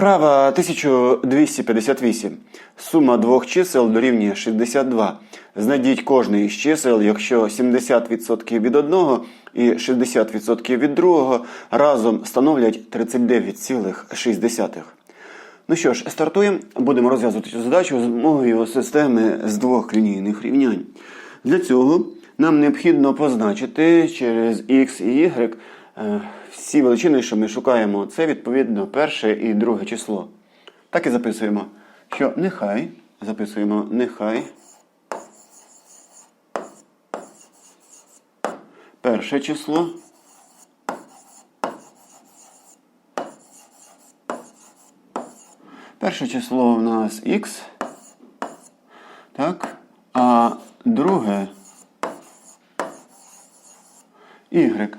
Вправа 1258. Сума двох чисел дорівнює 62. Знайдіть кожне із чисел, якщо 70% від одного і 60% від другого разом становлять 39,6. Ну що ж, стартуємо. Будемо розв'язувати цю задачу з допомогою системи з двох лінійних рівнянь. Для цього нам необхідно позначити через x і y е, всі величини, що ми шукаємо. Це відповідно перше і друге число. Так і записуємо, що нехай, записуємо нехай. Перше число. Перше число у нас х. Так. А друге y.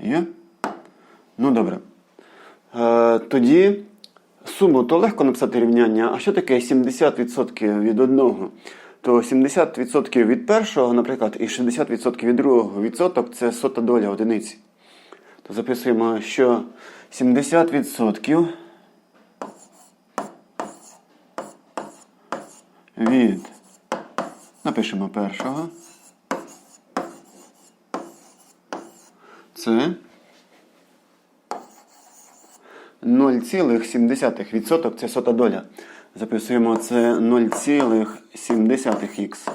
Є? Ну добре. Е, тоді суму то легко написати рівняння. А що таке 70% від одного? То 70% від першого, наприклад, і 60% від другого відсоток це сота доля одиниці. То записуємо, що 70% від, напишемо першого. Це 0,7% це сота доля. Записуємо це 0,7х.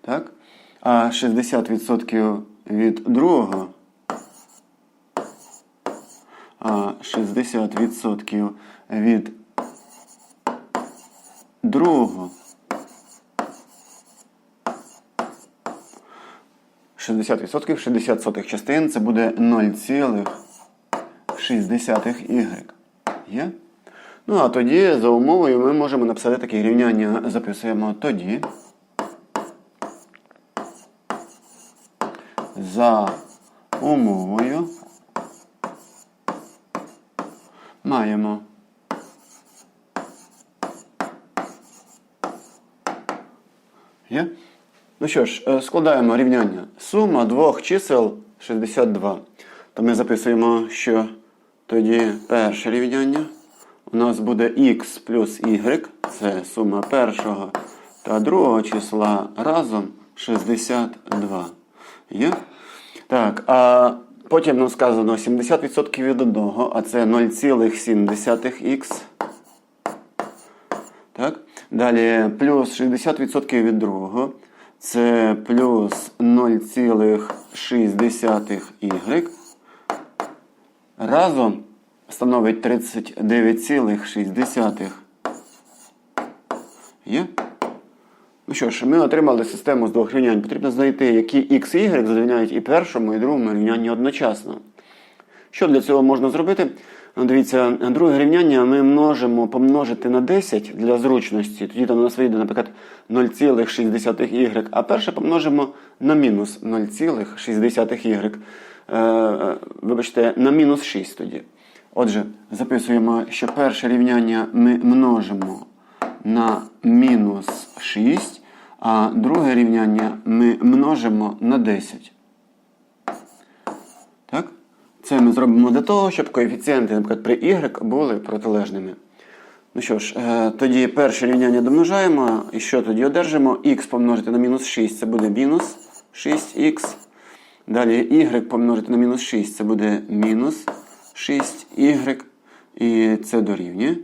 Так? А 60% від другого. А 60% від другого. 60%, 60 сотих частин це буде 0,6y. Є? Ну, а тоді, за умовою, ми можемо написати таке рівняння. Записуємо тоді. За умовою маємо. Є? Ну що ж, е, складаємо рівняння. Сума двох чисел 62. То ми записуємо, що тоді перше рівняння у нас буде х плюс y. Це сума першого та другого числа разом 62. Є? Так, а потім нам сказано 70% від одного, а це 0,7х. Так? Далі плюс 60% від другого. Це плюс 0,6y. Разом становить 39,6. Є? Ну що ж, ми отримали систему з двох рівнянь. Потрібно знайти, які x і y задовільняють і першому, і другому рівнянні одночасно. Що для цього можна зробити? Ну, Дивіться, друге рівняння ми можемо помножити на 10 для зручності. Тоді там у нас вийде, наприклад, 0,6y, а перше помножимо на мінус 0,6y. Е, вибачте, на мінус 6 тоді. Отже, записуємо, що перше рівняння ми множимо на мінус 6, а друге рівняння ми множимо на 10. Так? Це ми зробимо для того, щоб коефіцієнти, наприклад, при y були протилежними. Ну що ж, е, тоді перше рівняння домножаємо. І що тоді одержимо? Х помножити на мінус 6 це буде мінус 6х. Далі y помножити на мінус 6 це буде мінус 6y. І це дорівнює.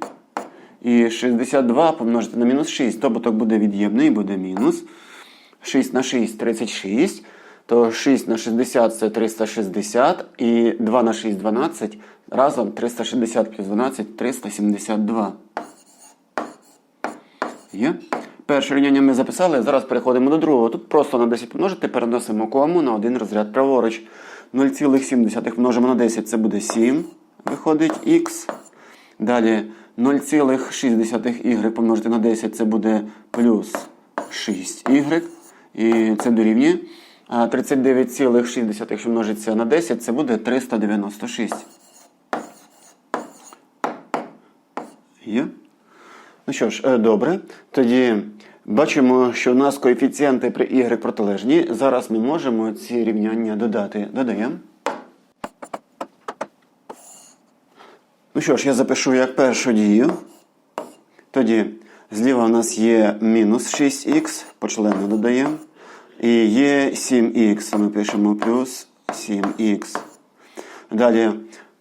І 62 помножити на мінус 6. Добуток буде від'ємний, буде мінус. 6 на 6 36. То 6 на 60 це 360. І 2 на 6 12. Разом 360 плюс 12 372. Є? Перше рівняння ми записали. Зараз переходимо до другого. Тут просто на 10 помножити, переносимо кому на один розряд праворуч. 0,7 множимо на 10, це буде 7. Виходить х. Далі 0,6y помножити на 10 це буде плюс 6y. І це дорівнює. 39,6, якщо множиться на 10, це буде 396. Є? Ну що ж, е, добре. Тоді бачимо, що у нас коефіцієнти при y протилежні. Зараз ми можемо ці рівняння додати. Додаємо. Ну що ж, я запишу як першу дію. Тоді зліва у нас є мінус 6х, почленно додаємо. І є 7х. Ми пишемо плюс 7х. Далі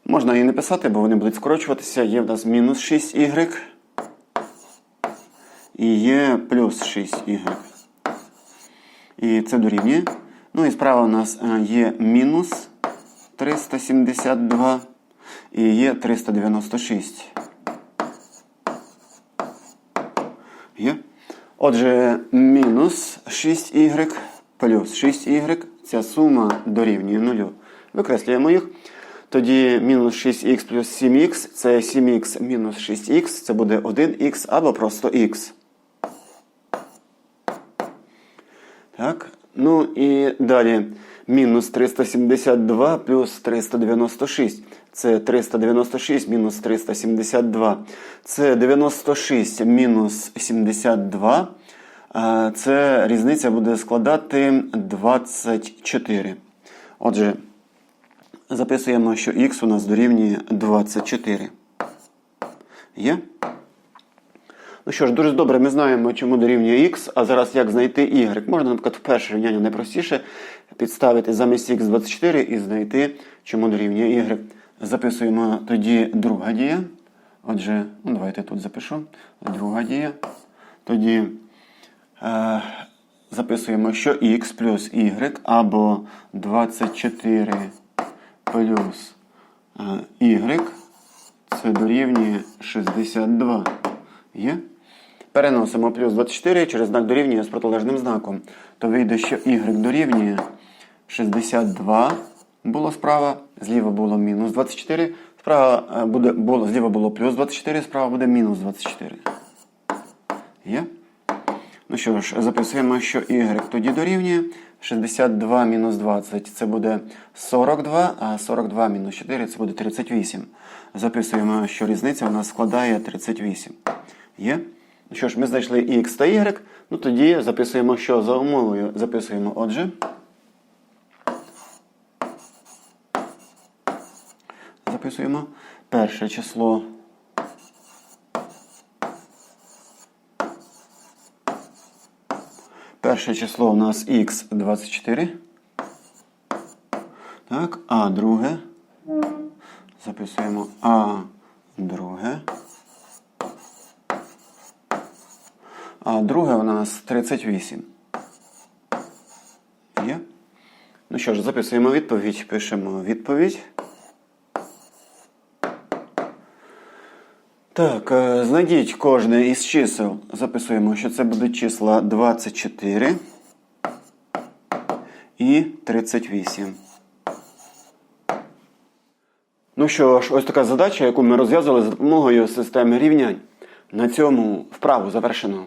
можна і не писати, бо вони будуть скорочуватися. Є в нас мінус 6y. І є плюс 6y. І це дорівнює. Ну і справа у нас е, є мінус 372 і є 396. Є. Отже, мінус 6y плюс 6y. Ця сума дорівнює 0. Викреслюємо їх. Тоді мінус 6х плюс 7х це 7х мінус 6х, це буде 1х або просто х. Так. Ну і далі мінус 372 плюс 396. Це 396 мінус 372. Це 96 мінус 72. Це різниця буде складати 24. Отже, записуємо, що х у нас дорівнює 24. Є? Ну що ж, дуже добре, ми знаємо, чому дорівнює х, а зараз як знайти y. Можна, наприклад, в перше рівняння найпростіше підставити замість х 24 і знайти, чому дорівнює y. Записуємо тоді друга дія. Отже, ну давайте тут запишу. Друга дія. Тоді е, записуємо, що х плюс y або 24 плюс е, y це дорівнює 62. Є? Переносимо плюс 24 через знак дорівнює з протилежним знаком. То вийде, що y дорівнює 62 було справа, зліва було мінус 24, справа е, буде, було, зліва було плюс 24, справа буде мінус 24. Є? Ну що ж, записуємо, що y тоді дорівнює 62 мінус 20 це буде 42, а 42 мінус 4 це буде 38. Записуємо, що різниця у нас складає 38. Є? Що ж, ми знайшли x та y, ну тоді записуємо, що за умовою записуємо отже. Записуємо перше число. Перше число у нас х 24. Так, а друге. Записуємо а друге. А друге у нас 38. Є? Ну що ж, записуємо відповідь, пишемо відповідь. Так, е, знайдіть кожне із чисел. Записуємо, що це будуть числа 24 і 38. Ну що ж, ось така задача, яку ми розв'язали за допомогою системи рівнянь. На цьому вправу завершено.